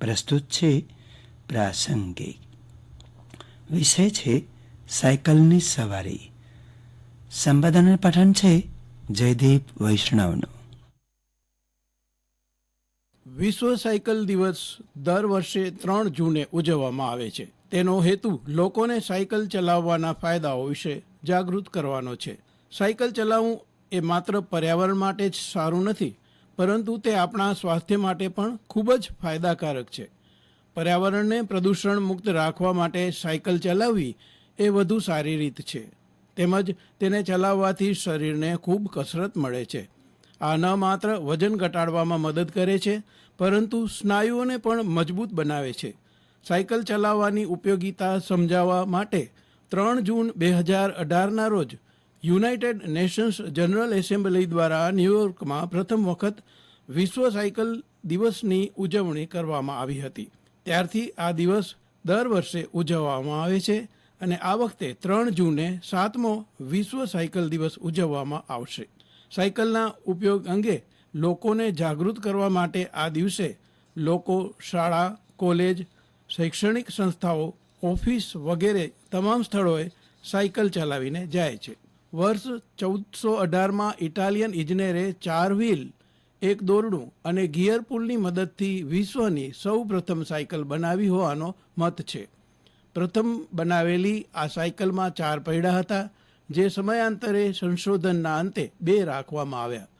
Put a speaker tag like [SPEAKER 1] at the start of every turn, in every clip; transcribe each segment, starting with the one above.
[SPEAKER 1] પ્રસ્તુત છે પ્રાસંગિક. વિષય છે સાયકલની સવારી. સંપાદન પઠન છે જયદીપ વૈષ્ણવનું.
[SPEAKER 2] વિશ્વ સાયકલ દિવસ દર વર્ષે ત્રણ જૂને ઉજવવામાં આવે છે. તેનો હેતુ લોકોને સાયકલ ચલાવવાના ફાયદાઓ વિશે જાગૃત કરવાનો છે. સાયકલ ચલાવવું એ માત્ર પર્યાવરણ માટે જ સારું નથી પરંતુ તે આપણા સ્વાસ્થ્ય માટે પણ ખૂબ જ ફાયદાકારક છે. પર્યાવરણને પ્રદૂષણ મુક્ત રાખવા માટે સાયકલ ચલાવવી એ વધુ સારી રીત છે. તેમજ તેને ચલાવવાથી શરીરને ખૂબ કસરત મળે છે. આ ન માત્ર વજન ઘટાડવામાં મદદ કરે છે, પરંતુ સ્નાયુઓને પણ મજબૂત બનાવે છે. સાયકલ ચલાવવાની ઉપયોગિતા સમજાવવા માટે ત્રણ જૂન બે હજાર અઢારના રોજ યુનાઇટેડ નેશન્સ જનરલ એસેમ્બલી દ્વારા ન્યૂયોર્કમાં પ્રથમ વખત વિશ્વ સાયકલ દિવસની ઉજવણી કરવામાં આવી હતી. ત્યારથી આ દિવસ દર વર્ષે ઉજવવામાં આવે છે અને આ વખતે ત્રણ જૂને સાતમો વિશ્વ સાયકલ દિવસ ઉજવવામાં આવશે. સાયકલના ઉપયોગ અંગે લોકોને જાગૃત કરવા માટે આ દિવસે લોકો શાળા, કોલેજ, શૈક્ષણિક સંસ્થાઓ, ઓફિસ વગેરે તમામ સ્થળોએ સાયકલ ચલાવીને જાય છે. વર્ષ ચૌદસો અઢારમાં ઇટાલિયન ઇજનેરે ચાર વ્હીલ, એક દોરડું અને ગિયર પુલની મદદથી વિશ્વની સૌ પ્રથમ સાયકલ બનાવી હોવાનો મત છે. પ્રથમ બનાવેલી આ સાયકલમાં ચાર પૈડા હતા, જે સમયાંતરે સંશોધનના અંતે બે રાખવામાં આવ્યા.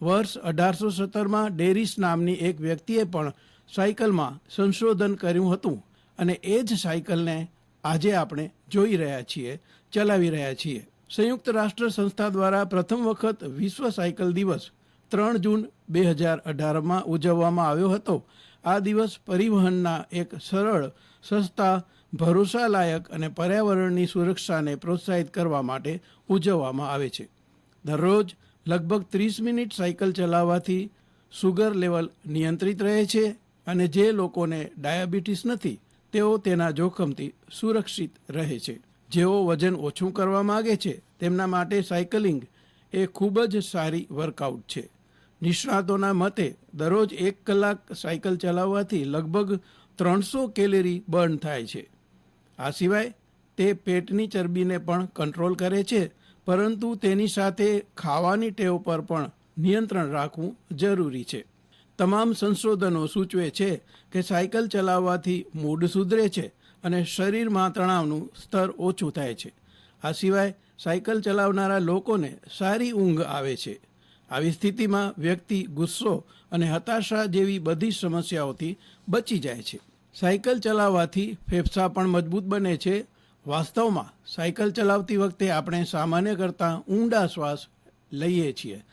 [SPEAKER 2] વર્ષ અઢારસો સત્તરમાં ડેરિસ નામની એક વ્યક્તિએ પણ સાયકલમાં સંશોધન કર્યું હતું અને એ જ સાયકલને આજે આપણે જોઈ રહ્યા છીએ, ચલાવી રહ્યા છીએ. સંયુક્ત રાષ્ટ્ર સંસ્થા દ્વારા પ્રથમ વખત વિશ્વ સાયકલ દિવસ ત્રણ જૂન બે હજાર અઢારમાં ઉજવવામાં આવ્યો હતો. આ દિવસ પરિવહનના એક સરળ, સસ્તા, ભરોસાલાયક અને પર્યાવરણની સુરક્ષાને પ્રોત્સાહિત કરવા માટે ઉજવવામાં આવે છે. દરરોજ લગભગ ત્રીસ મિનિટ સાયકલ ચલાવવાથી સુગર લેવલ નિયંત્રિત રહે છે અને જે લોકોને ડાયાબિટીસ નથી, તેઓ તેના જોખમથી સુરક્ષિત રહે છે. જેઓ વજન ઓછું કરવા માગે છે, તેમના માટે સાયકલિંગ એ ખૂબ જ સારી વર્કઆઉટ છે. નિષ્ણાતોના મતે, દરરોજ એક કલાક સાયકલ ચલાવવાથી લગભગ ત્રણસો કેલેરી બર્ન થાય છે. આ સિવાય, તે પેટની ચરબીને પણ કંટ્રોલ કરે છે, પરંતુ તેની સાથે ખાવાની ટેવ પર પણ નિયંત્રણ રાખવું જરૂરી છે. તમામ સંશોધનો સૂચવે છે કે સાયકલ ચલાવવાથી મૂડ સુધરે છે અને શરીરમાં તણાવનું સ્તર ઓછું થાય છે. આ સિવાય સાયકલ ચલાવનારા લોકોને સારી ઊંઘ આવે છે. આવી સ્થિતિમાં વ્યક્તિ ગુસ્સો અને હતાશા જેવી બધી સમસ્યાઓથી બચી જાય છે. સાયકલ ચલાવવાથી ફેફસા પણ મજબૂત બને છે. વાસ્તવમાં સાયકલ ચલાવતી વખતે આપણે સામાન્ય કરતાં ઊંડા શ્વાસ લઈએ છીએ.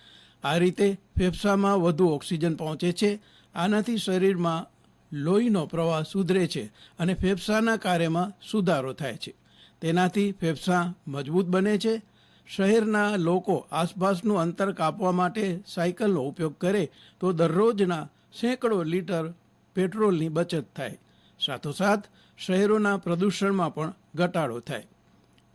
[SPEAKER 2] આ રીતે ફેફસામાં વધુ ઓક્સિજન પહોંચે છે. આનાથી શરીરમાં લોહીનો પ્રવાહ સુધરે છે અને ફેફસાના કાર્યમાં સુધારો થાય છે. તેનાથી ફેફસા મજબૂત બને છે. શહેરના લોકો આસપાસનું અંતર કાપવા માટે સાયકલનો ઉપયોગ કરે તો દરરોજના સેંકડો લીટર પેટ્રોલની બચત થાય. સાથોસાથ, શહેરોના પ્રદૂષણમાં પણ ઘટાડો થાય.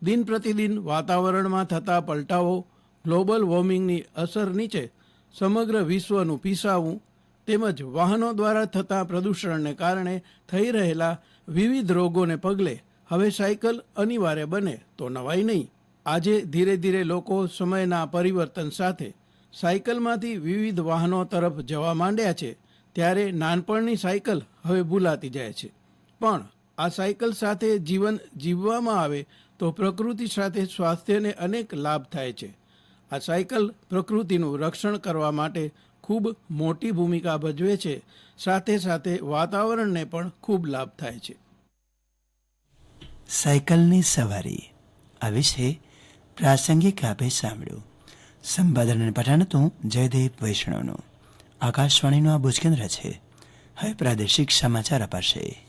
[SPEAKER 2] દિન પ્રતિદિન વાતાવરણમાં થતા પલટાઓ, ગ્લોબલ વોર્મિંગની અસર નીચે સમગ્ર વિશ્વનું પીસાવું તેમજ વાહનો દ્વારા થતા પ્રદૂષણને કારણે થઈ રહેલા વિવિધ રોગોને પગલે હવે સાયકલ અનિવાર્ય બને તો નવાઈ નહીં. આજે ધીરે ધીરે લોકો સમયના પરિવર્તન સાથે સાયકલમાંથી વિવિધ વાહનો તરફ જવા માંડ્યા છે, ત્યારે નાનપણની સાયકલ હવે ભૂલાતી જાય છે. પણ આ સાયકલ સાથે જીવન જીવવામાં આવે તો પ્રકૃતિ સાથે સ્વાસ્થ્યને અનેક લાભ થાય છે. આ સાયકલ પ્રકૃતિનું રક્ષણ કરવા માટે ખૂબ મોટી ભૂમિકા ભજવે છે. સાથે સાથે વાતાવરણને પણ ખૂબ લાભ થાય છે.
[SPEAKER 1] સાયકલની સવારી. આ વિશે પ્રાસંગિક આપે સાંભળ્યું. સંપાદન અને પઠાણ હતું જયદેવ વૈષ્ણવનું. આકાશવાણીનું આ ભુજકેન્દ્ર છે. હવે પ્રાદેશિક સમાચાર અપાશે.